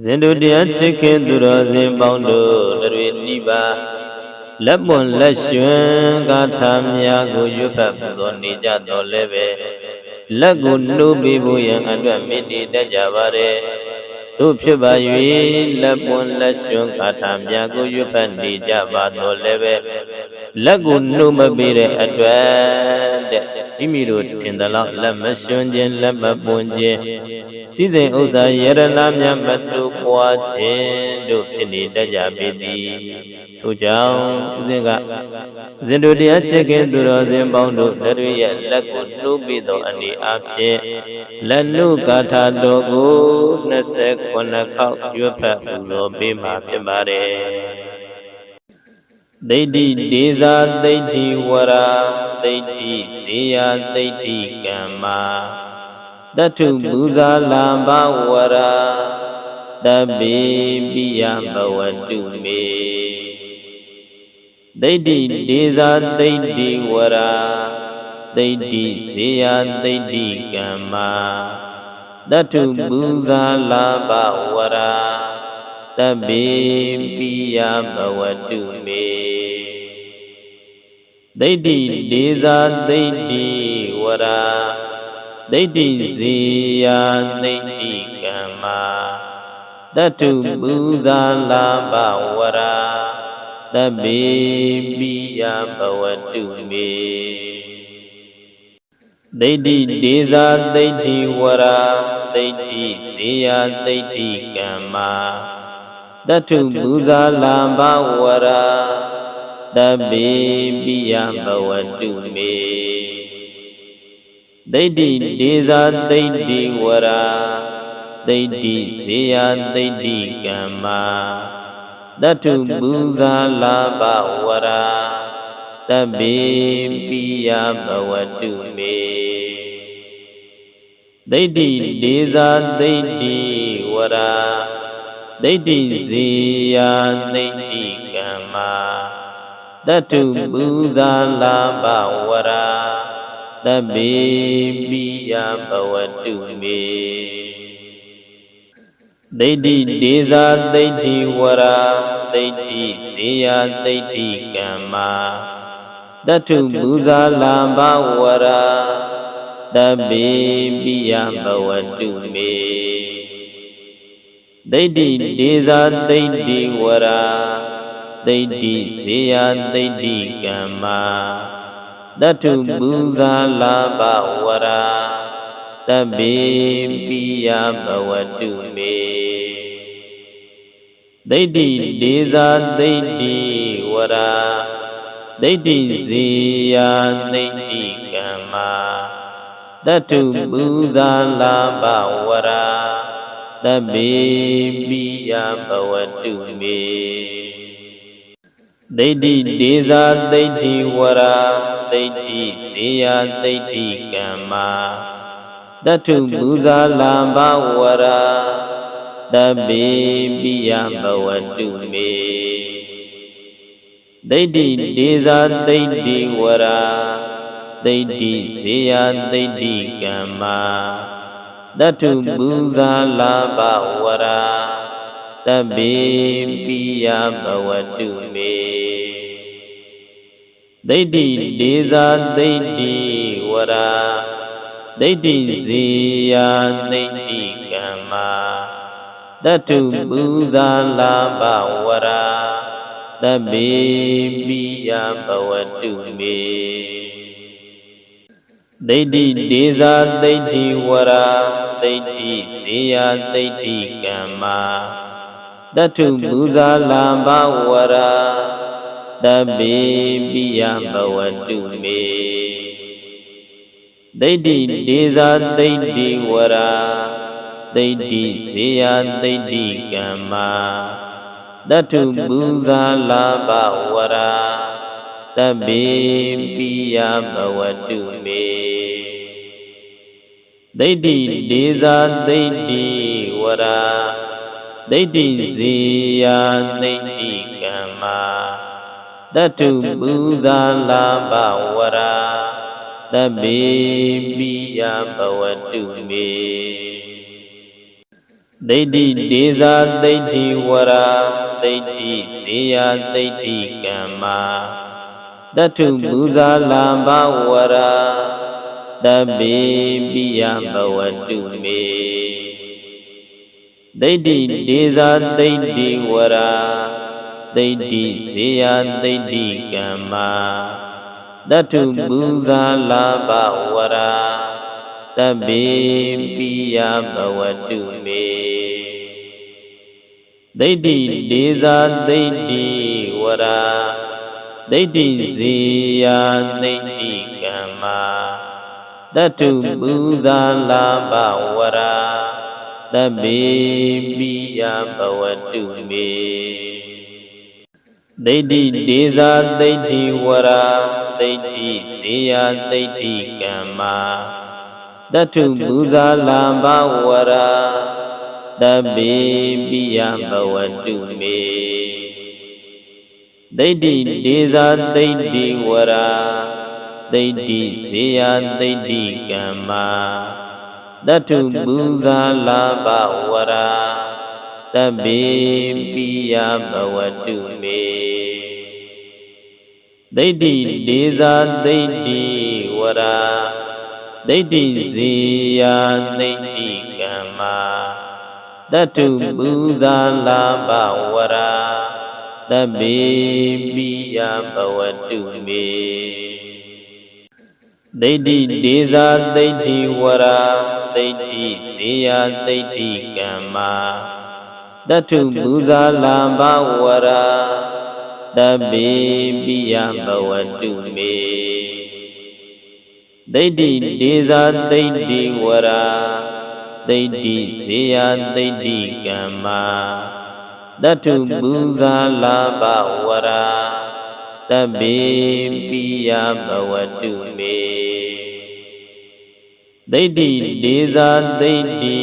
ဇင်တို့တရားချစ်ခင်သူတော်စင်ပေါင်းတို့တွေနိဗ္ဗာန်လက်ပွန်လက်ရွှင်ဂါထာများကိုရွတ်ဖတ်ပူဇော်နေကြတော်လဲပဲလက်ကိုနှိုးပေးဖို့ရန်အတွက်မေတ္တိတတ်ကြပါれတို့ဖြစ်ပါ၍လက်ပွန်လက်ရွှင်ဂါထာများကိုရွတ်ဖတ်နေကြပါတော်လဲပဲလက်ကိုနှိုးမပေးတဲ့အတွက်တဲ့ မိမိတို့ထင်သလောက်လက်မရွှင်ခြင်းလက်မပွန်ခြင်းစည်းစိမ်ဥစ္စာယရနာမြတ်မတူပွားခြင်းတို့ဖြစ်နေတတ်ကြပေသည်ထို့ကြောင့်ဦးဇင်းကဇင်တို့တရားချစ်ခင်သူတော်စင်ပေါင်းတို့လက်တွေရဲ့လက်ကိုနှိုးပြီးသောအနေအဖြစ်လက်နုကာထာတော်ကို29ခေါက်ရွတ်ဖတ်ပူဇော်ပေးမှာဖြစ်ပါတယ် ဒိဋ္ဌိဒေဇာဒိဋ္ဌိဝရာဒိဋ္ဌိဇေယဒိဋ္ဌိကမ္မာတထုပူဇာလံဘဝရာတပိပိယဘဝတုမေဒိဋ္ဌိဒေဇာဒိဋ္ဌိဝရာဒိဋ္ဌိဇေယဒိဋ္ဌိကမ္မာတထုပူဇာလဘဝရာ တပိပိယဘဝတုမေဒိဋ္ဌိဒေဇာဒိဋ္ဌိဝရာဒိဋ္ဌိဇေယဒိဋ္ဌိကမ္မာတတုပူဇာလာဘဝရာတပိပိယဘဝတုမေဒိဋ္ဌိဒေဇာဒိဋ္ဌိဝရာဒိဋ္ဌိဇေယဒိဋ္ဌိကမ္မာ တတုပူဇာလာဘဝရာတပိပိယဘဝတုမေဒိဋ္ဌိဒေဇာဒိဋ္ဌိဝရာဒိဋ္ဌိဇေယဒိဋ္ဌိကမ္မာတတုပူဇာလာဘဝရာတပိပိယဘဝတုမေဒိဋ္ဌိဒေဇာဒိဋ္ဌိဝရာ ဒိဋ္ဌိဇေယဒိဋ္ဌိကမ္မာတတုပူဇာလာဘဝရာတပိပိယဘဝတုမေဒိဋ္ဌိဒေဇာဒိဋ္ဌိဝရာဒိဋ္ဌိဇေယဒိဋ္ဌိကမ္မာတတုပူဇာလံဘဝရာတပိပိယဘဝတုမေ ဒိဋ္ဌိဒေဇာဒိဋ္ဌိဝရာဒိဋ္ဌိဇေယဒိဋ္ဌိကမ္မာတတုပူဇာလာဘဝရာတပိပိယဘဝတုမေဒိဋ္ဌိဒေဇာဒိဋ္ဌိဝရာဒိဋ္ဌိဇေယဒိဋ္ဌိကမ္မာတတုပူဇာလာဘဝရာ တပိပိယဘဝတုမေဒိဋ္ဌိဒေဇာဒိဋ္ဌိဝရာဒိဋ္ဌိဇေယဒိဋ္ဌိကမ္မာတတုပူဇာလံဘဝရာတပိပိယဘဝတုမေဒိဋ္ဌိဒေဇာဒိဋ္ဌိဝရာဒိဋ္ဌိဇေယဒိဋ္ဌိကမ္မာ တတုပူဇာလဘဝရာတပိပိယဘဝတုမေဒိဋ္ဌိဒေဇာဒိဋ္ဌိဝရာဒိဋ္ဌိဇေယဒိဋ္ဌိကမ္မာတတုပူဇာလာဘဝရာတပိပိယဘဝတုမေ ဒိဋ္ဌိဒေဇာဒိဋ္ဌိဝရာဒိဋ္ဌိဇေယဒိဋ္ဌိကမ္မာတတုပူဇာလံဘဝရာတပိပိယဘဝတုမေဒိဋ္ဌိဒေဇာဒိဋ္ဌိဝရာဒိဋ္ဌိဇေယဒိဋ္ဌိကမ္မာတတုပူဇာလဘဝရာ တပိပိယဘဝတုမေဒိဋ္ဌိဒေဇာဒိဋ္ဌိဝရာဒိဋ္ဌိဇေယဒိဋ္ဌိကမ္မာတတုပူဇာလာဘဝရာတပိပိယဘဝတုမေဒဒိဋ္ဌိဒေဇာဒိဋ္ဌိဝရာဒိဋ္ဌိဇေယဒိဋ္ဌိကမ္မာ တထုမူဇာလာဘဝရာတပိပိယဘဝတုမေဒိဋ္ဌိဒေဇာဒိဋ္ဌိဝရာဒိဋ္ဌိဇေယဒိဋ္ဌိကမ္မာတထုမူဇာလာဘဝရာတပိပိယဘဝတုမေဒိဋ္ဌိဒေဇာဒိဋ္ဌိဝရာ ဒိဋ္ဌိဇေယဒိဋ္ဌိကမ္မာတတုပူဇာလာဘဝရာတပိပိယဘဝတုမေဒိဋ္ဌိဒေဇာဒိဋ္ဌိဝရာဒိဋ္ဌိဇေယဒိဋ္ဌိကမ္မာတတုပူဇာလာဘဝရာတပိပိယဘဝတုမေ ဒိဋ္ဌိဒေဇာဒိဋ္ဌိဝရာဒိဋ္ဌိဇေယဒိဋ္ဌိကမ္မာတတုပူဇာလာဘဝရာတပိပိယဘဝတုမေဒိဋ္ဌိဒေဇာဒိဋ္ဌိဝရာဒိဋ္ဌိဇေယဒိဋ္ဌိကမ္မာတတုပူဇာလာဘဝရာ တပိပိယဘဝတုမေဒိဋ္ဌိဒေဇာဒိဋ္ဌိဝရာဒိဋ္ဌိဇေယဒိဋ္ဌိကမ္မာတတုပူဇာလာဘဝရာတပိပိယဘဝတုမေဒိဋ္ဌိဒေဇာဒိဋ္ဌိဝရာဒိဋ္ဌိဇေယဒိဋ္ဌိကမ္မာ တတုပူဇာလာဘဝရာတပိပိယဘဝတုမေဒိဋ္ဌိဒေဇာဒိဋ္ဌိ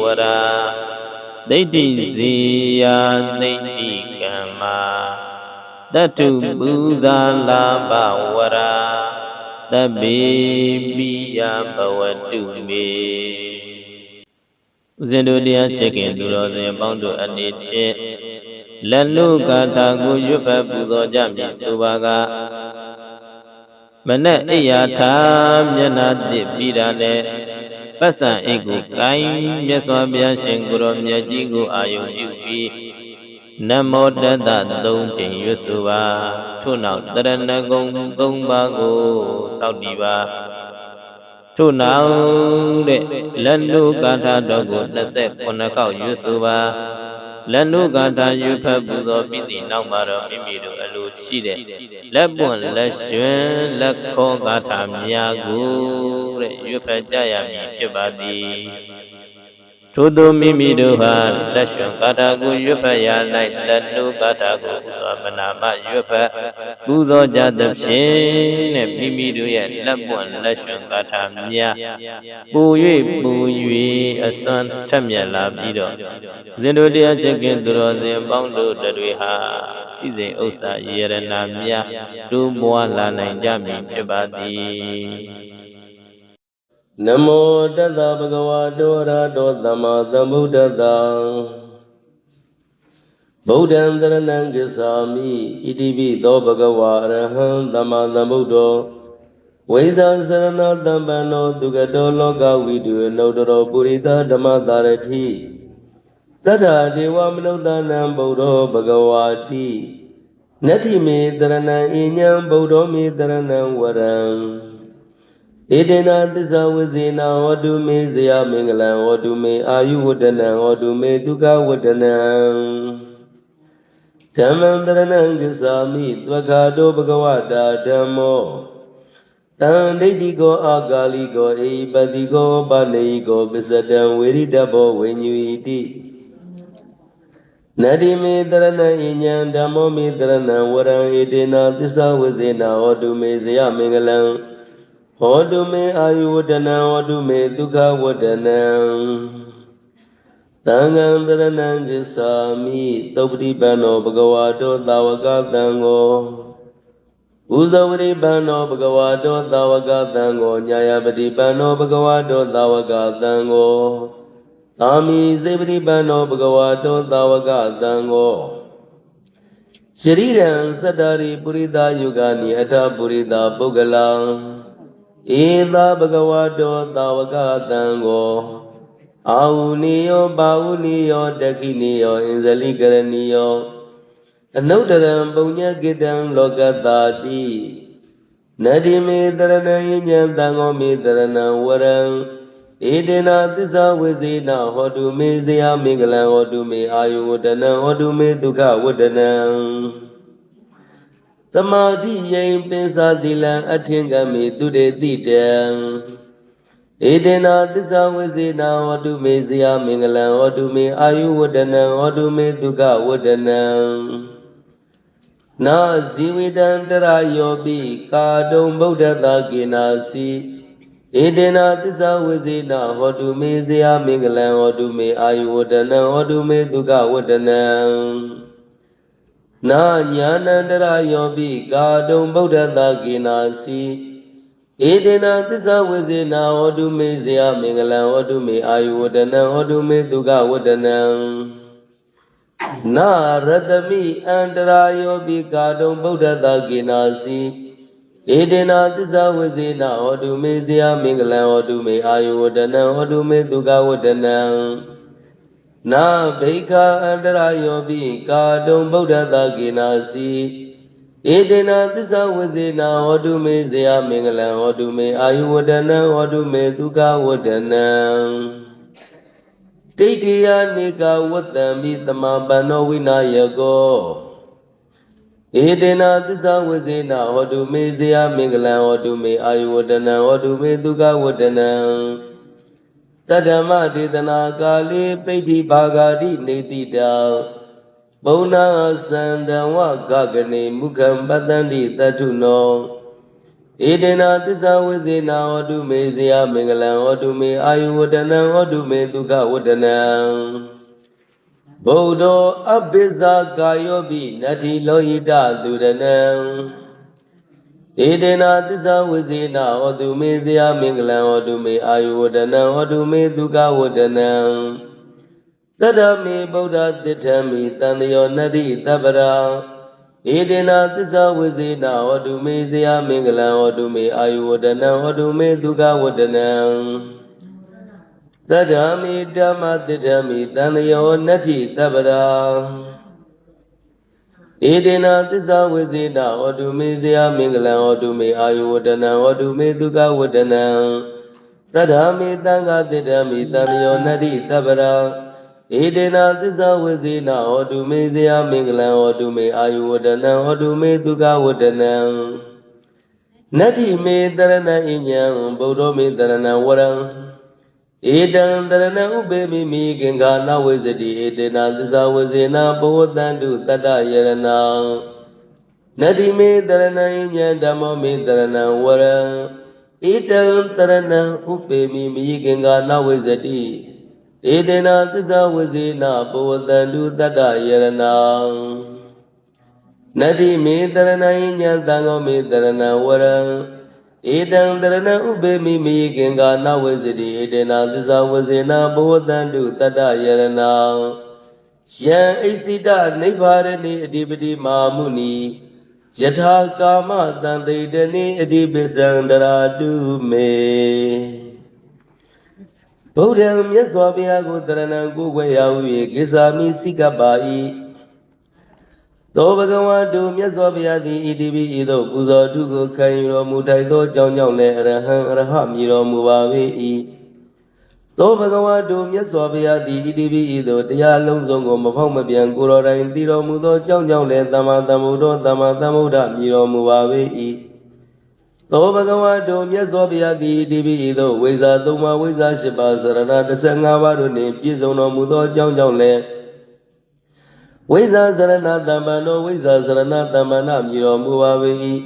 ဝရာဒိဋ္ဌိဇေယဒိဋ္ဌိကမ္မာတတုပူဇာလာဘဝရာတပိပိယဘဝတုမေဦးဇင်းတို့တရားချစ်ခင်သူတော်စင်ပေါင်းတို့အနေဖြင့် လက်လူကာထာကိုရွတ်ဖတ်ပူဇော်ကြမည်ဆိုပါကမနဲ့အိယာထာမျက်နာတစ်ပြီးတာနဲ့ပတ်စံအိတ်ကိုကိုင်းမြတ်စွာဘုရားရှင်ကိုရောမြတ်ကြီးကိုအာယုံပြုပြီးနမောတတသုံးချိန်ရွတ်ဆိုပါထို့နောက်တရဏဂုံသုံးပါးကိုစောင့်တည်ပါထို့နောက်တဲ့လက်နုကာထာတော်ကို29ခေါက်ရွတ်ဆိုပါ လက်နုကာထာရွတ်ဖတ်ပူဇော်ပြီးသည့်နောက်မှာတော့မိမိတို့အလိုရှိတဲ့လက်ပွန်လက်ရွှင်လက်ခေါ်ကာထာများကိုတဲ့ရွတ်ဖတ်ကြရမည်ဖြစ်ပါသည် ထို့သောမိမိတို့ဟာလက်ရွှင်ကာထာကိုရွတ်ဖတ်ရ၌လက်နုကာထာကိုဥစွာပနာမရွတ်ဖတ်ပူဇော်ကြသဖြင့်တဲ့မိမိတို့ရဲ့လက်ပွန်လက်ရွှင်ကာထာများပူ၍ပူ၍အစွမ်းထက်မြက်လာပြီးတော့ဇင်တို့တရားချက်ကင်သူတော်စင်ပေါင်းတို့တွေဟာစီစဉ်ဥစ္စာယေရနာများတို့မွားလာနိုင်ကြမည်ဖြစ်ပါသည် နမောတတ္တဗုဒ္ဓဝါတောရတောသမ္မာသမ္ဗုဒ္ဓတ္တံဗုဒ္ဓံတရဏံကိသာမိဣတိပိသောဘဂဝါအရဟံသမ္မာသမ္ဗုဒ္ဓောဝိဇာစရဏတမ္ပန္နောဒုက္ကတောလောကဝိတုအနုတ္တရောပုရိသဓမ္မတာရတိသတ္တဒေဝမနုဿာနံဗုဒ္ဓောဘဂဝါတိနတ္တိမေတရဏံအညံဗုဒ္ဓောမေတရဏံဝရံ ဧတေနသစ္စာဝဇေနဟောတုမေဇယမင်္ဂလံဟောတုမေအာယုဝတ္တနံဟောတုမေဒုက္ခဝတ္တနံဓမ္မံတရဏံဂစ္ဆာမိသဝခာတောဘဂဝတာဓမ္မောတံဒိဋ္ဌိကောအာဂါလိကောအေပတိကောပါဏိကောပစ္စတံဝေရိတဘောဝိညူဣတိနတိမေတရဏံဣညံဓမ္မောမေတရဏံဝရံဧတေနသစ္စာဝဇေနဟောတုမေဇယမင်္ဂလံ ဟောတုမေအာယုဝတ္တနံဟောတုမေဒုက္ခဝတ္တနံသံဃံတရဏံဂစ္ဆာမိသုပတိပန္နောဘဂဝါတောသာဝကသံဃောဥဇဝတိပန္နောဘဂဝါတောသာဝကသံဃောညာယပတိပန္နောဘဂဝါတောသာဝကသံဃောသာမိစေပရိပန္နောဘဂဝါတောသာဝကသံဃောရှရိရံသတ္တရိပုရိသယုဂာနိအထပုရိသပုဂ္ဂလံ ဧသာဘဂဝါတောသာဝကသံဃောအာဟုနိယောပါဟုနိယောတက္ခိနိယောအင်ဇလိကရဏီယောအနုတ္တရံပုညကိတံလောကတာတိနတိမေတရဏယဉ္ဉံတံဃောမေတရဏံဝရံဧတေနာသစ္စာဝိဇေနဟောတုမေဇယမင်္ဂလံဟောတုမေအာယုဝတနံဟောတုမေဒုက္ခဝတနံ သမာဓိယိံပင်စာသီလံအထင်ကမေသူတေတိတံဧတေနာသစ္စာဝိဇေနဟောတုမေဇယမင်္ဂလံဟောတုမေအာယုဝတနံဟောတုမေဒုက္ခဝတနံနာဇီဝိတံတရယောပိကာတုံဗုဒ္ဓတာကေနာစီဧတေနာသစ္စာဝိဇေနဟောတုမေဇယမင်္ဂလံဟောတုမေအာယုဝတနံဟောတုမေဒုက္ခဝတနံ နာညာနန္တရယောပိကာတုံဗုဒ္ဓတာကေနာစီဧတေနာသစ္စာဝိဇေနဟောတုမေဇယမင်္ဂလံဟောတုမေအာယုဝတနံဟောတုမေဒုက္ခဝတနံနာရတမိအန္တရာယောပိကာတုံဗုဒ္ဓတာကေနာစီဧတေနာသစ္စာဝိဇေနဟောတုမေဇယမင်္ဂလံဟောတုမေအာယုဝတနံဟောတုမေဒုက္ခဝတနံ နာဘိခာအန္တရာယောပိကာတုံဗုဒ္ဓတာကေနာစီဧတေနာသစ္စာဝိဇေနဟောတုမေဇယမင်္ဂလံဟောတုမေအာယုဝတနံဟောတုမေဒုက္ခဝတနံတိဋ္ဌိယနေကဝတ္တံမိတမပန္နောဝိနာယကောဧတေနာသစ္စာဝိဇေနဟောတုမေဇယမင်္ဂလံဟောတုမေအာယုဝတနံဟောတုမေဒုက္ခဝတနံ တတ္တမဒေသနာကာလေပိဋ္ဌိဘာဂာတိနေတိတံဘုံနာသန္တံဝဂဂနေမုခံပတ္တန္တိတထုနောဧတေနာသစ္စာဝိဇေနဟောတုမေဇယမင်္ဂလံဟောတုမေအာယုဝတနံဟောတုမေဒုက္ခဝတနံဗုဒ္ဓောအဘိဇာကာယောပိနတ္တိလောဟိတသူရဏံ ဧတေနာသစ္စာဝိဇေနဟောတုမေဇယမင်္ဂလံဟောတုမေအာယုဝတနံဟောတုမေဒုက္ခဝတနံတတ္တမေဗုဒ္ဓသစ္ထမိတန်တယောနတ္တိတပ္ပရာဧတေနာသစ္စာဝိဇေနဟောတုမေဇယမင်္ဂလံဟောတုမေအာယုဝတနံဟောတုမေဒုက္ခဝတနံတတ္တမေဓမ္မသစ္ထမိတန်တယောနတ္တိတပ္ပရာ ဧတေနာသစ္စာဝိဇေနဟောတုမေဇယမင်္ဂလံဟောတုမေအာယုဝတနံဟောတုမေဒုက္ခဝတနံတတ္တမေတံဃသစ္ထမိတန်တယောနတ္တိတပ္ပရာဧတေနာသစ္စာဝိဇေနဟောတုမေဇယမင်္ဂလံဟောတုမေအာယုဝတနံဟောတုမေဒုက္ခဝတနံနတ္တိမေတရဏဣညံဗုဒ္ဓမေတရဏဝရံ ဧတံတရဏဥပေမိမိကင်္ဂာနဝိဇတိဧတေနာသစ္စာဝိဇေနဘောတန္တုတတ္တယရဏံနတ္တိမေတရဏဣညံဓမ္မောမေတရဏဝရံဧတံတရဏဥပေမိမိကင်္ဂာနဝိဇတိဧတေနာသစ္စာဝဇေနဘောတန္တုတတ္တယရဏံနတ္တိမေတရဏိညာသံဃောမေတရဏဝရံ ဧတံတရဏဥပေမိမိကင်္ဂာနဝဇတိဧတေနာသစ္စာဝဇေနဘောတန္တုတတ္တယရဏံယံအိစိတနိဗ္ဗာရဏိအဓိပတိမာမုနိယထာကာမတံတိတနိအဓိပစ္စံတရာတုမေဗုဒ္ဓံမြတ်စွာဘုရားကိုတရဏံကိုွယ်ရဟု၍ကိစ္ဆာမိစိကပ္ပါ၏ သောဘဂဝါတုမြတ်စွာဘုရားသည်ဣတိပိဤသို့ပူဇော်ထုကိုခံယူတော်မူထိုက်သောကြောင့်ကြောင့်လည်းအရဟံအရဟမြည်တော်မူပါ၏သောဘဂဝါတုမြတ်စွာဘုရားသည်ဣတိပိဤသို့တရားလုံးစုံကိုမဖောက်မပြန်ကိုယ်တော်တိုင်သိတော်မူသောကြောင့်ကြောင့်လည်းသမ္မာသမ္ဗုဒ္ဓသမ္မာသမ္ဗုဒ္ဓမြည်တော်မူပါ၏သောဘဂဝါတုမြတ်စွာဘုရားသည်ဒီပိဤသို့ဝိဇာသုံးပါးဝိဇာ၈ပါးစရဏ15ပါးတို့နှင့်ပြည့်စုံတော်မူသောအကြောင်းကြောင့်လည်း ဝိဇာစရဏတမ္ပန္နောဝိဇာစရဏတမ္ပန္နမြည်တော်မူပါ၏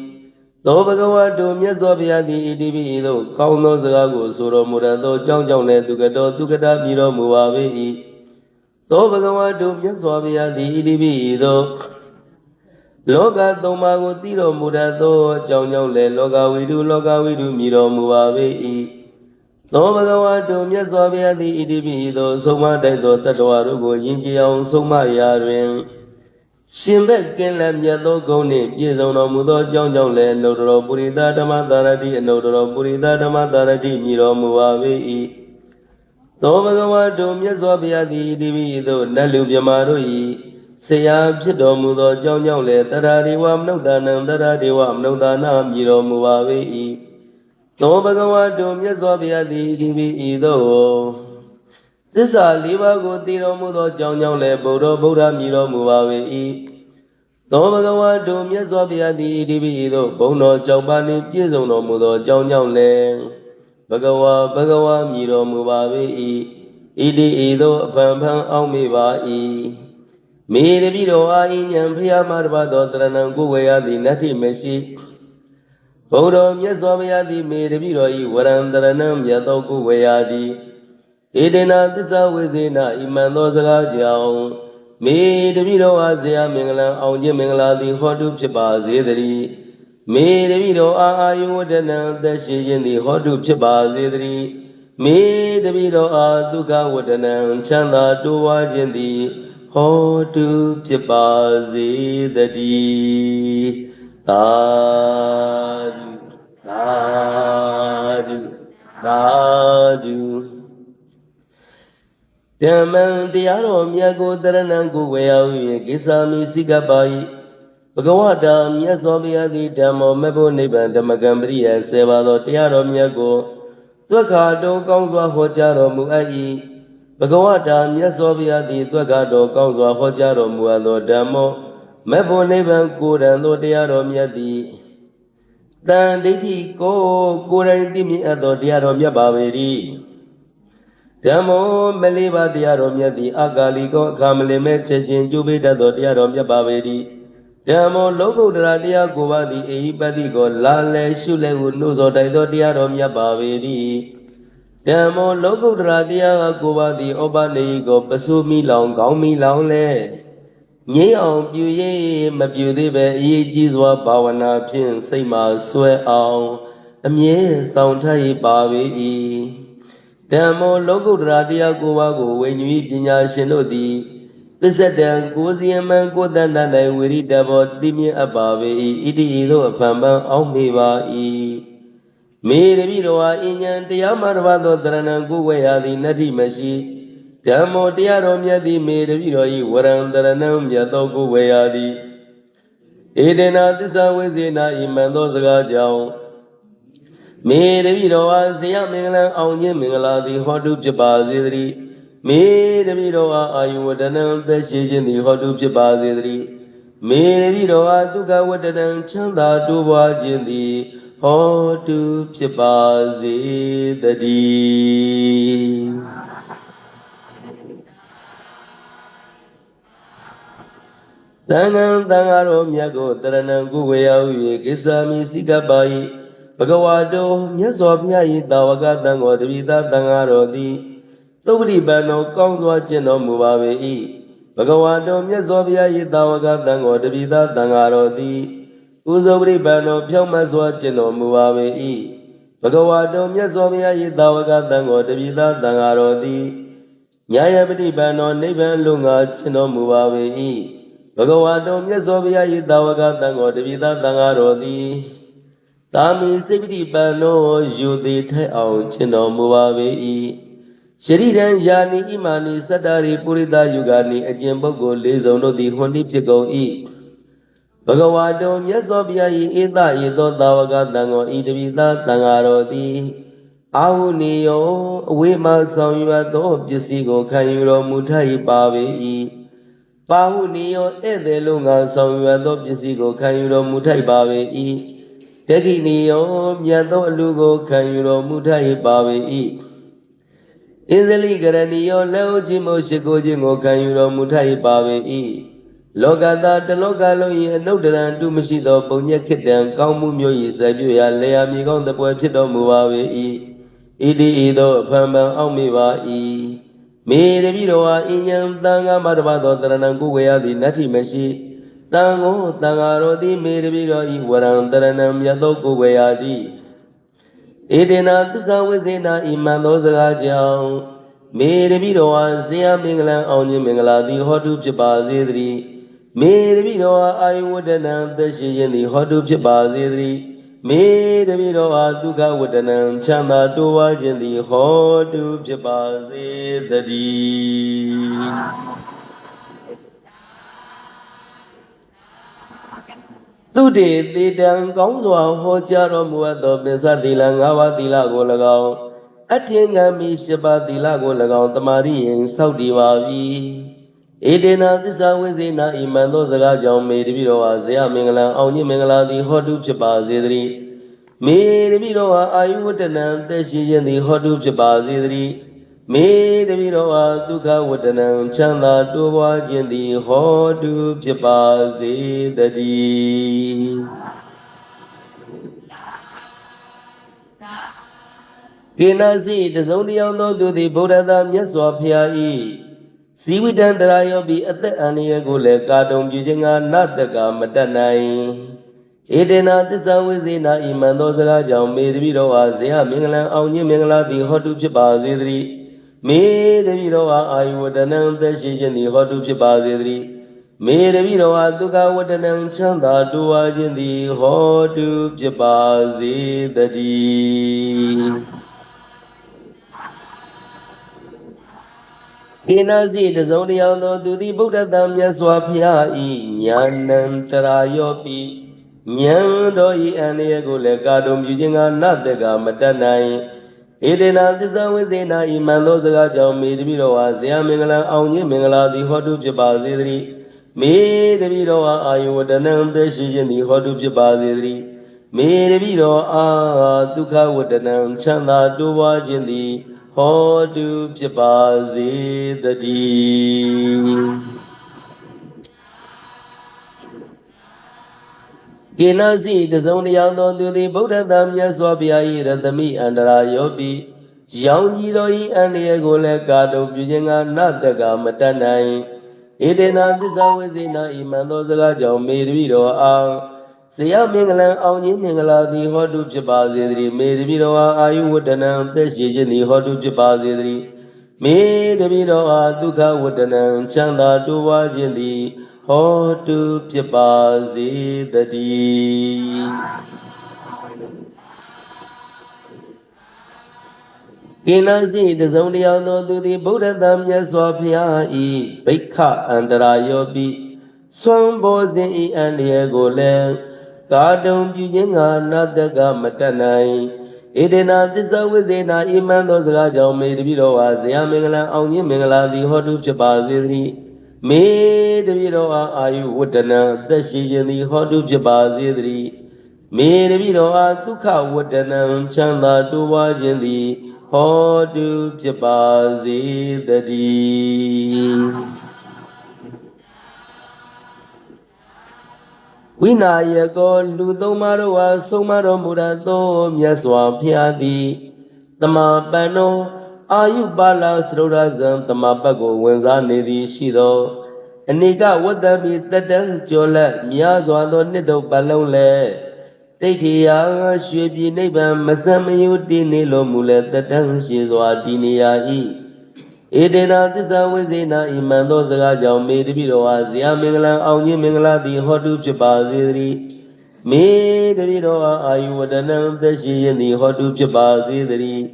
သောဘဂဝါတုမြတ်စွာဘုရားသည်ဤတိပိဤသို့ကောင်းသောစကားကိုဆိုတော်မူတတ်သောအကြောင်းကြောင့်လည်းသူကတော်သူကတာမြည်တော်မူပါ၏သောဘဂဝါတုမြတ်စွာဘုရားသည်ဤတိပိဤသို့လောကသုံးပါးကိုသိတော်မူတတ်သောအကြောင်းကြောင့်လည်းလောကဝိတုလောကဝိတုမြည်တော်မူပါ၏ သသောဘဂဝါတုမြတ်စွာဘုရားသည်ဣတိပိသောဆုံးမတိုက်သောတတ္တဝါတို့ကိုယဉ်ကျေးအောင်ဆုံးမရာတွင်ရှင်ဘက်ကင်းလက်မြတ်သောဂုဏ်နှင့်ပြည့်စုံတော်မူသောအကြောင်းကြောင့်လည်းအနုတ္တရောပုရိသဓမ္မသာရတိအနုတ္တရောပုရိသဓမ္မသာရတိမြည်တော်မူပါ၏သောဘဂဝါတုမြတ်စွာဘုရားသည်ဣတိပိသောနတ်လူမြမာတို့၏ဆရာဖြစ်တော်မူသောအကြောင်းကြောင့်လည်းတရာဒေဝမနုဿာနံတရာဒေဝမနုဿာနာမြည်တော်မူပါ၏ သောဘဂဝါတုမြတ်စွာဘုရားသည်ဣတိပိဤသို့သစ္စာလေးပါးကိုသိတော်မူသောအကြောင်းကြောင့်လည်းဗုဒ္ဓဗုဒ္ဓမြည်တော်မူပါ၏သောဘဂဝါတုမြတ်စွာဘုရားသည်ဣတိပိဤသို့ဘုံတော်ကြောက်ပါနှင့်ပြည့်စုံတော်မူသောအကြောင်းကြောင့်လည်းဘဂဝါဘဂဝါမြည်တော်မူပါ၏ဣတိဤသို့အဖန်ဖန်အောက်မေပါ၏မေတပိတော်အာဣညံဖျားမတပါသောတရဏံကိုဝေယသည်နတ္ထိမရှိ ဘုံတော်မြတ်စွာဘုရားသည်မေတပိတော်ဤဝရံတရဏံမြတ်သောကိုဝေယသည်ဧတေနာသစ္စာဝိဇေနဣမံသောစကားကြောင့်မေတပိတော်အားဇေယမင်္ဂလံအောင်ခြင်းမင်္ဂလာသည်ဟောတုဖြစ်ပါစေတည်းမေတပိတော်အားအာယုဝတ္တနံသက်ရှိခြင်းသည်ဟောတုဖြစ်ပါစေတည်းမေတပိတော်အားဒုက္ခဝတ္တနံချမ်းသာတိုးဝါခြင်းသည်ဟောတုဖြစ်ပါစေတည်း သာဓုသာဓုသာဓုဓမ္မံတရားတော်မြတ်ကိုတရဏံကိုဝေယဝိကိစ္ဆာမိစိကပ္ပါယိဘဂဝတာမြတ်စွာဘုရားသည်ဓမ္မောမေဖို့နိဗ္ဗာန်ဓမ္မကံပရိယဆေပါသောတရားတော်မြတ်ကိုသွက်ခါတော်ကောင်းစွာဟောကြားတော်မူအပ်၏ဘဂဝတာမြတ်စွာဘုရားသည်သွက်ခါတော်ကောင်းစွာဟောကြားတော်မူအပ်သောဓမ္မော မေဖို့နိဗ္ဗာန်ကိုယ်တန်သောတရားတော်မြတ်သည်တန်ဒိဋ္ဌိကိုကိုယ်တိုင်သိမြင်အပ်သောတရားတော်မြတ်ပါပေ၏ဓမ္မောမလေးပါတရားတော်မြတ်သည်အကာလီကောအခါမလင်မဲ့ချက်ချင်းကျိုးပေးတတ်သောတရားတော်မြတ်ပါပေ၏ဓမ္မောလောကုတ္တရာတရားကိုပါသည်အေဟိပတိကိုလာလဲရှုလဲဟုနှုတ်စောတိုက်သောတရားတော်မြတ်ပါပေ၏ဓမ္မောလောကုတ္တရာတရားကိုပါသည်ဩပနေကိုပစုမိလောင်ကောင်းမိလောင်လဲ ငြိမ်းအောင်ပြုရေးမပြုသေးပဲအရေးကြီးစွာဘာဝနာဖြင့်စိတ်မှာဆွဲအောင်အမြဲဆောင်ထပ်ပါပေ၏ဓမ္မောလောကုတ္တရာတရားကိုပါကိုဝိညာဉ်ပညာရှင်တို့သည်သစ္ဆတံကိုယ်စီယမံကိုယ်တဏ္ဍ၌ဝိရိတဘောတိမြင့်အပ်ပါပေ၏ဣတိဤသို့အဖန်ပန်အောင်းမေပါ၏မေရပိတော်ဟာအဉ္ဉံတရားမှတစ်ပါးသောတရဏံကိုယ်ဝေရသည်နတ္တိမရှိ ဓမ္မောတရားတော်မြတ်သည်မေတပိတော်ဤဝရံတရဏံမြတ်သောကိုယ်ဝေရသည်ဧတေနာသစ္စာဝိဇေနာဤမံသောစကားကြောင့်မေတပိတော်ဟာဇေယမင်္ဂလံအောင်ခြင်းမင်္ဂလာသည်ဟောတုဖြစ်ပါစေတည်းမေတပိတော်ဟာအာယုဝတ္တနံသက်ရှိခြင်းသည်ဟောတုဖြစ်ပါစေတည်းမေတပိတော်ဟာဒုက္ခဝတ္တနံချမ်းသာတိုးပွားခြင်းသည်ဟောတုဖြစ်ပါစေတည်း သံဃံသံဃာတော်မြတ်ကိုတရဏံကုဝေယဟု၍ကိစ္ဆာမိစိကပ္ပါယိဘဂဝါတောမြတ်စွာဘုရား၏တာဝကတံဃောတပိသသံဃာတော်သည်သုပ္ပတိပန်တော်ကောင်းစွာကျင့်တော်မူပါပေ၏ဘဂဝါတော်မြတ်စွာဘုရား၏တာဝကတံဃောတပိသသံဃာတော်သည်ကုဇုပတိပန်တော်ဖြောင့်မတ်စွာကျင့်တော်မူပါပေ၏ဘဂဝါတော်မြတ်စွာဘုရား၏တာဝကတံဃောတပိသသံဃာတော်သည်ညာယပတိပန်တော်နိဗ္ဗာန်လုံငါကျင့်တော်မူပါပေ၏ ဘဂဝါတော်မြတ်စွာဘုရား၏တာဝကတံဃောတပိသသံဃာတော်သည်တာမီစိပ္ပတိပန်တော်ယူသည်ထိုက်အောင်ကျင့်တော်မူပါပေ၏ရှရိတံယာနိဣမာနိစတ္တာရိပုရိသယုဂာနိအကျင့်ပုဂ္ဂိုလ်လေးစုံတို့သည်ဟွန်တိဖြစ်ကုန်၏ဘဂဝါတော်မြတ်စွာဘုရား၏ဧတယေသောတာဝကတံဃောဤတပိသသံဃာတော်သည်အာဟုနေယောအဝိမဆောင်ရွက်သောပစ္စည်းကိုခံယူတော်မူထိုက်ပါပေ၏ ပါဟုနေယောဧည့်သည်လုံးကဆောင်ရွက်သောပစ္စည်းကိုခံယူတော်မူထိုက်ပါပေ၏တတိနေယောမြတ်သောအလူကိုခံယူတော်မူထိုက်ပါပေ၏ဣဇလိကရဏီယောလက်ဥချင်းမို့ရှိကိုခြင်းကိုခံယူတော်မူထိုက်ပါပေ၏လောကသားတလောကလုံး၏အနုတ္တရံတုမရှိသောပုံညက်ခေတ္တံကောင်းမှုမျိုး၏ဆက်ပြရလေယာမြေကောင်းတပွဲဖြစ်တော်မူပါပေ၏ဣတိဤသို့အဖန်ပန်အောက်မိပါ၏ မေတပိတော်ဟာအဉ္ဉံတန်ခါမတပါသောတရဏံကိုဝေရသည်နတ္ထိမရှိတန်ကိုတန်ဃာတော်သည်မေတပိတော်ဤဝရံတရဏံမြတ်သောကိုဝေရသည်ဧတေနာသစ္စာဝိဇေနာဣမံသောစကားကြောင့်မေတပိတော်ဟာဇေယမင်္ဂလံအောင်ခြင်းမင်္ဂလာသည်ဟောတုဖြစ်ပါစေသတည်းမေတပိတော်ဟာအာယုဝတ္တနံသက်ရှိခြင်းသည်ဟောတုဖြစ်ပါစေသတည်း မေတပိတော်ဟာဒုက္ခဝတ္တနံချမ်းသာတိုးဝါခြင်းသည်ဟောတုဖြစ်ပါစေသတည်းသူတေတေတံကောင်းစွာဟောကြားတော်မူအပ်သောပစ္စသီလ၅ပါးသီလကို၎င်းအထင်ကံမီ၈ပါးသီလကို၎င်းတမာရိယင်စောက်တည်ပါ၏ ဧတေနာသစ္စာဝိဇေနာဣမံသောစကားကြောင့်မေတပိတော်ဟာဇေယမင်္ဂလံအောင်ကြီးမင်္ဂလာသည်ဟောတုဖြစ်ပါစေသတည်းမေတပိတော်ဟာအာယုဝတ္တနံသက်ရှိခြင်းသည်ဟောတုဖြစ်ပါစေသတည်းမေတပိတော်ဟာဒုက္ခဝတ္တနံချမ်းသာတိုးပွားခြင်းသည်ဟောတုဖြစ်ပါစေတည်းကေနစီတစုံတယောက်သောသူသည်ဗုဒ္ဓသာမြတ်စွာဘုရား၏ ဇီဝိတံတရာယောပိအသက်အန္တရာယ်ကိုလည်းကာတုံပြုခြင်းကနတကမတတ်နိုင်ဧတေနာသစ္စာဝိဇေနာဣမံသောစကားကြောင့်မေတပိတော်အားဇေယမင်္ဂလံအောင်ခြင်းမင်္ဂလာသည်ဟောတုဖြစ်ပါစေသတည်းမေတပိတော်အားအာယုဝတ္တနံသက်ရှိခြင်းသည်ဟောတုဖြစ်ပါစေသတည်းမေတပိတော်အားဒုက္ခဝတ္တနံချမ်းသာတိုးဝါခြင်းသည်ဟောတုဖြစ်ပါစေတည်း ကိနာစီတစုံတယောက်သောသူသည်ဗုဒ္ဓတံမြတ်စွာဘုရားဤညာဏံတရာယောပိဉာဏ်တော်ဤအန္တရာယ်ကိုလည်းကာတုံပြုခြင်းကနတကမတတ်နိုင်ဧတေနာသစ္စာဝိဇေနာဤမန်သောစကားကြောင့်မေတပိတော်ဟာဇေယမင်္ဂလံအောင်ခြင်းမင်္ဂလာသည်ဟောတုဖြစ်ပါစေသတည်းမေတပိတော်ဟာအာယုဝတ္တနံသက်ရှိခြင်းသည်ဟောတုဖြစ်ပါစေသတည်းမေတပိတော်အားဒုက္ခဝတ္တနံချမ်းသာတိုးပွားခြင်းသည် ဟောတုဖြစ်ပါစေတည်းကေနစီတစုံတယောက်သောသူသည်ဗုဒ္ဓသာမြတ်စွာဘုရား၏ရသမိအန္တရာယောပိရောင်ကြီးတော်၏အန္တရာယ်ကိုလည်းကာတုံပြုခြင်းကနတကမတတ်နိုင်ဧတေနာသစ္စာဝိဇေနာဣမံသောစကားကြောင့်မေတ္တိတော်အား ဇေယမင်္ဂလံအောင်ကြီးမင်္ဂလာသည်ဟောတုဖြစ်ပါစေတည်းမေတ္တိတော်အားအာယုဝတ္တနံသက်ရှိခြင်းသည်ဟောတုဖြစ်ပါစေတည်းမေတ္တိတော်အားဒုက္ခဝတ္တနံချမ်းသာတိုးဝါခြင်းသည်ဟောတုဖြစ်ပါစေတည်းကိနာစီတစုံတယောက်သောသူသည်ဗုဒ္ဓတံမြတ်စွာဘုရားဤဘိက္ခအန္တရာယောပိသွန်ဘောဇင်ဤအန္တရာယ်ကိုလည်း ကာတုံပြုခြင်းကနာတကမတတ်နိုင်ဧဒေနာသစ္စာဝိဇေနာဣမံသောစကားကြောင့်မေတပိတော်အားဇေယမင်္ဂလံအောင်ခြင်းမင်္ဂလာသည်ဟောတုဖြစ်ပါစေသတည်းမေတပိတော်အားအာယုဝတ္တနံအသက်ရှိခြင်းသည်ဟောတုဖြစ်ပါစေသတည်းမေတပိတော်အားဒုက္ခဝတ္တနံချမ်းသာတိုးပွားခြင်းသည်ဟောတုဖြစ်ပါစေတည်း ဝိနာယကောလူသုံးပါးတို့ဟာဆုံးမတော်မူတတ်သောမြတ်စွာဘုရားသည်တမပန်တော်အာယုပါလာသရုဒ္ဓဇံတမပတ်ကိုဝင်စားနေသည်ရှိသောအနိကဝတ္တပိတတံကျော်လက်များစွာသောနှစ်တုပ်ပတ်လုံးလည်းတိဋ္ဌိယရွှေပြည်နိဗ္ဗာန်မစံမယုတည်နေလိုမူလဲတတံရှိစွာတည်နေရ၏ ဧတေနာသစ္စာဝိဇေနာဣမံသောစကားကြောင့်မေတပိတော်ဟာဇေယမင်္ဂလံအောင်ခြင်းမင်္ဂလာသည်ဟောတုဖြစ်ပါစေသတည်းမေတပိတော်ဟာအာယုဝတ္တနံသက်ရှိရင်သည်ဟောတုဖြစ်ပါစေသတည်း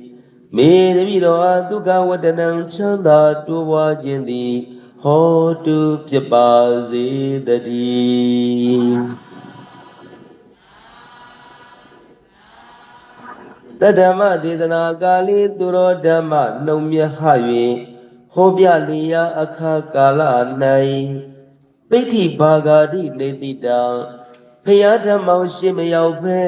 မေတပိတော်ဟာဒုက္ခဝတ္တနံချမ်းသာတိုးပွားခြင်းသည်ဟောတုဖြစ်ပါစေတည်း တတ္တမဒေသနာကာလိသူတော်ဓမ္မနှုံမြဟ၍ဟောပြလျာအခါကာလ၌ပိဋ္ဌိဘာဂာတိနေတိတံဖယားဓမ္မောရှိမရောက်ဖဲ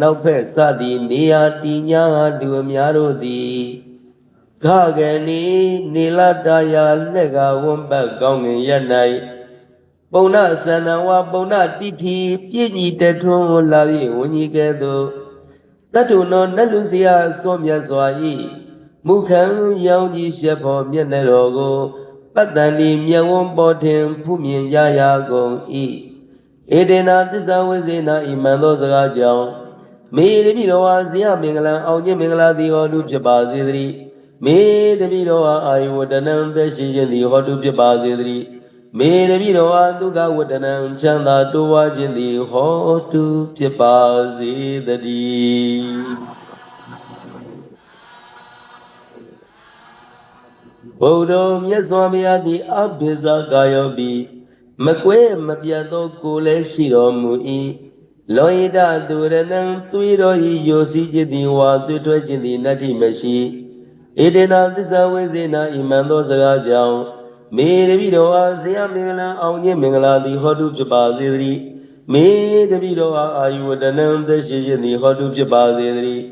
နောက်ဖက်စသည်နေရာတည်ညာလူအများတို့သည်ခဂဏီနေလတာယာလက်ကဝွန်ပတ်ကောင်းငင်ရ၌ပုံနာသန္နဝပုံနာတိတိပြည့်ညီတထွန်းလာ၍ဝဉ္ကြီးကဲ့သို့ တတုနောနတ်လူစရာစောမြတ်စွာ၏မုခံရောင်ကြီးရှက်ဖို့မျက်နှာတော်ကိုပတ္တန်ဒီမြဝန်းပေါ်ထင်ဖူးမြင်ရရကုန်၏ဧတေနာသစ္စာဝိဇေနာဤမန်သောစကားကြောင့်မေတပိတော်ဟာဇေယမင်္ဂလံအောင်ခြင်းမင်္ဂလာသည်ဟောတုဖြစ်ပါစေသတည်းမေတပိတော်ဟာအာယဝတနံသက်ရှိခြင်းသည်ဟောတုဖြစ်ပါစေသတည်း မေတပိတော်ဟာဒုက္ခဝတနံချမ်းသာတိုးဝါခြင်းသည်ဟောတုဖြစ်ပါစေသတည်းဘုရားမြတ်စွာဘုရားသည်အဘိဇာကာယောပိမကွဲမပြတ်သောကိုယ်လည်းရှိတော်မူ၏လောဟိတသူရဏံသွေးတော်ဤယိုစီးခြင်းသည်ဝါသွေးထွက်ခြင်းသည်နတ္တိမရှိဧတေနာသစ္စာဝိဇေနာဣမံသောစကားကြောင့် မေတပိတော်အားဇေယမင်္ဂလာအောင်ခြင်းမင်္ဂလာသည်ဟောတုဖြစ်ပါစေသတည်းမေတပိတော်အားအာယုဝတနံသက်ရှိခြင်းသည်ဟောတုဖြစ်ပါစေသတည်း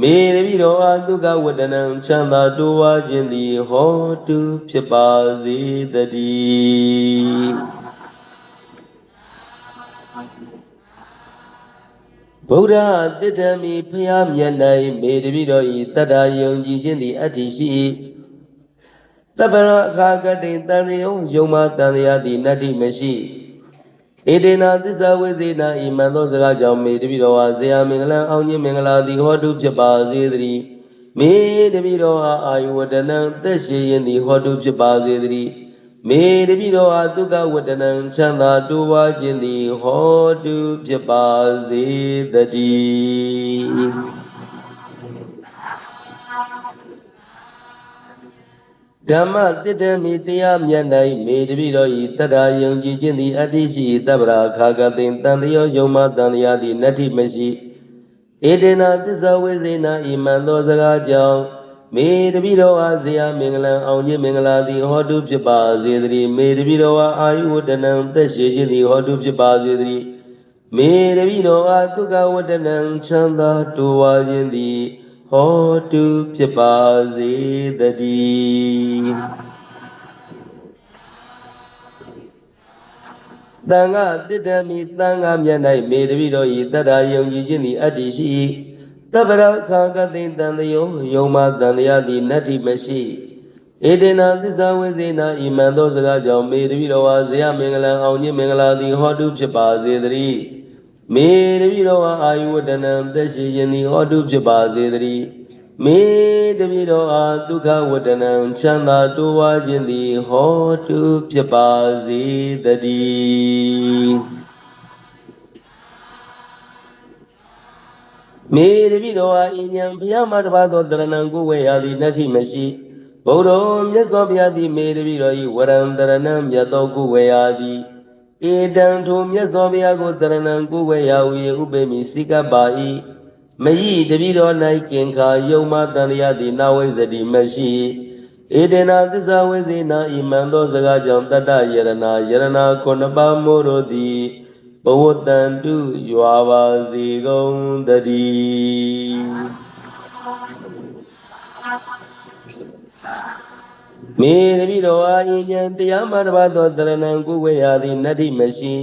မေတပိတော်အားဒုက္ခဝတနံချမ်းသာတိုးဝါခြင်းသည်ဟောတုဖြစ်ပါစေတည်းဗုဒ္ဓတစ္ဆမိဖျားမျက်၌မေတပိတော်ဤတတ္တာယုံကြည်ခြင်းသည်အတ္တိရှိ၏ သဗ္ဗရအခါကတိတန်ယုံယုံမတန်ရာသည်နတ္တိမရှိဧတေနာသစ္စာဝိဇေနာဤမန်သောစကားကြောင့်မေတပိတော်ဟာဇေယမင်္ဂလံအောင်ခြင်းမင်္ဂလာသည်ဟောတုဖြစ်ပါစေသတည်းမေတပိတော်ဟာအာယုဝတနံသက်ရှိရင်သည်ဟောတုဖြစ်ပါစေသတည်းမေတပိတော်ဟာဒုက္ခဝတနံချမ်းသာတိုးဝါခြင်းသည်ဟောတုဖြစ်ပါစေတည်း ဓမ္မတိတ္တမိတရားမြတ်၌မေတပိတော်ဤတတ္တာယုံကြည်ခြင်းသည်အတ္တိရှိသဗ္ဗရာခါကသိံတန်လျောယုံမတန်လျာသည်နတ္တိမရှိဧတေနာသစ္စာဝိဇေနာဣမံသောစကားကြောင့်မေတပိတော်အားဇေယမင်္ဂလံအောင်ခြင်းမင်္ဂလာသည်ဟောတုဖြစ်ပါစေတည်းမေတပိတော်အားအာယုဝတနံသက်ရှိခြင်းသည်ဟောတုဖြစ်ပါစေတည်းမေတပိတော်အားဒုက္ခဝတနံချမ်းသာတိုးဝါခြင်းသည် ဟောတုဖြစ်ပါစေတည်းတန်ခတတ္တမိတန်ခမြတ်၌မေတပိတော်ဤတတ္တာယုံကြည်ခြင်းသည်အတ္တိရှိ၏တပ္ပရခာကတိတံတယောယုံမတန်တရားသည်နတ္တိမရှိဧတေနာသစ္စာဝိဇေနာဣမံသောစကားကြောင့်မေတပိတော်ဟာဇေယမင်္ဂလံအောင်ခြင်းမင်္ဂလာသည်ဟောတုဖြစ်ပါစေတည်း မေတပိတော်ဟာအာယုဝတနံသက်ရှိခြင်းသည်ဟောတုဖြစ်ပါစေတည်းမေတပိတော်အားဒုက္ခဝတနံချမ်းသာတိုးဝါခြင်းသည်ဟောတုဖြစ်ပါစေတည်းမေတပိတော်အားအញ្ញံဘုရားမတပါသောတရဏံကိုဝေရသည်နှတိမရှိဘုဒ္ဓံမြတ်စွာဘုရားသည်မေတပိတော်ဤဝရံတရဏံမြတ်သောကိုဝေရသည် ဧတံထိုမြတ်စွာဘုရားကိုတရဏံကိုဝေရဟူ၍ဥပေမိစိကပ်ပါ၏မယိတပိတော်၌ကင်ခာယုံမတန်လျာသည်နာဝိဇ္ဇတိမရှိဧတေနာသစ္စာဝိဇေနာဣမံသောစကားကြောင့်တတ္တယရနာယရနာခုနှစ်ပါးမို့တို့သည်ဘဝတန္တုရွာပါစေကုန်တည်း မေတပိတော်အာယဉ္ဇံတရားမှတစ်ပါးသောတရဏံကိုဝေရသည်နတ္တိမရှိ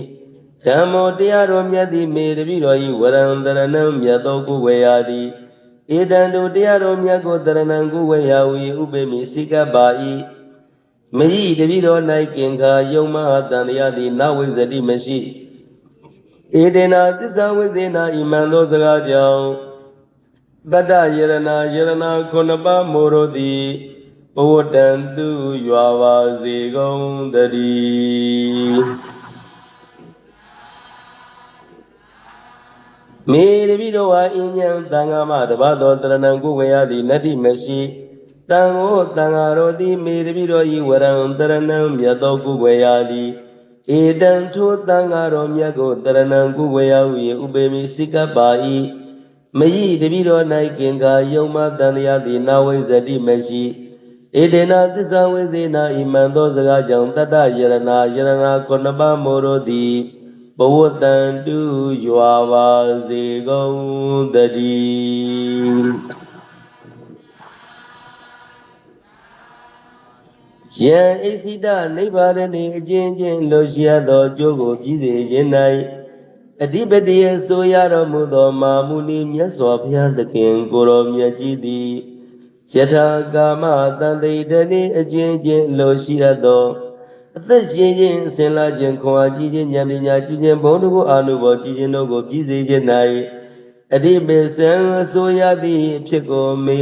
ဓမ္မောတရားတော်မြတ်သည်မေတပိတော်ဤဝရံတရဏံမြတ်သောကိုဝေရသည်ဧတံတို့တရားတော်မြတ်ကိုတရဏံကိုဝေရဝီဥပေမိစိကပ်ပါ၏မယိတပိတော်၌ကင်္ခာယုံမဟာတန်တရားသည်နဝိဇ္ဇတိမရှိဧတေနာသစ္စာဝိသေနာဣမံသောစကားကြောင့်တတ္တယရနာယရနာခုနှစ်ပါးမို့တို့သည် ဘဝတံသူရွာပါစေကုန်တည်းမေတပိတော်ဟာအញ្ញံတန်ဃာမတပါတော်တရဏံကိုဝေရသည်နတ္တိမရှိတန်ဟောတန်ဃာတော်သည်မေတပိတော်ဤဝရံတရဏံမြတ်သောကိုဝေရသည်ဧတံထိုတန်ဃာတော်မြတ်ကိုတရဏံကိုဝေရဟု၏ဥပေမိစိကပ်ပါ၏မယိတပိတော်၌ကင်္ကာယုံမတန်တရားသည်နာဝိဇ္ဇတိမရှိ ဧတေနာသစ္စာဝိဇေနာဣမံသောစကားကြောင့်တတ္တယရနာယရနာခုနှစ်ပါးမို့တို့သည်ဘဝတန်တုရွာပါစေကုန်တည်းယံဣစိတနိဗ္ဗာန်နှင့်အကျဉ်းချင်းလိုရှိရသောအကျိုးကိုပြည့်စေခြင်း၌အဓိပတိယဆိုရတော်မူသောမာမုနီမြတ်စွာဘုရားသခင်ကိုရောမြတ်ကြီးသည် ယထာကာမသံတိတနိအကျဉ်းချင်းလိုရှိရသောအသက်ရှင်ခြင်းအစဉ်လာခြင်းခွန်အားကြီးခြင်းဉာဏ်ပညာကြီးခြင်းဘုံတို့ကိုအာနုဘောကြီးခြင်းတို့ကိုပြည့်စေခြင်း၌အတိပေစံဆိုရသည့်ဖြစ်ကိုမေ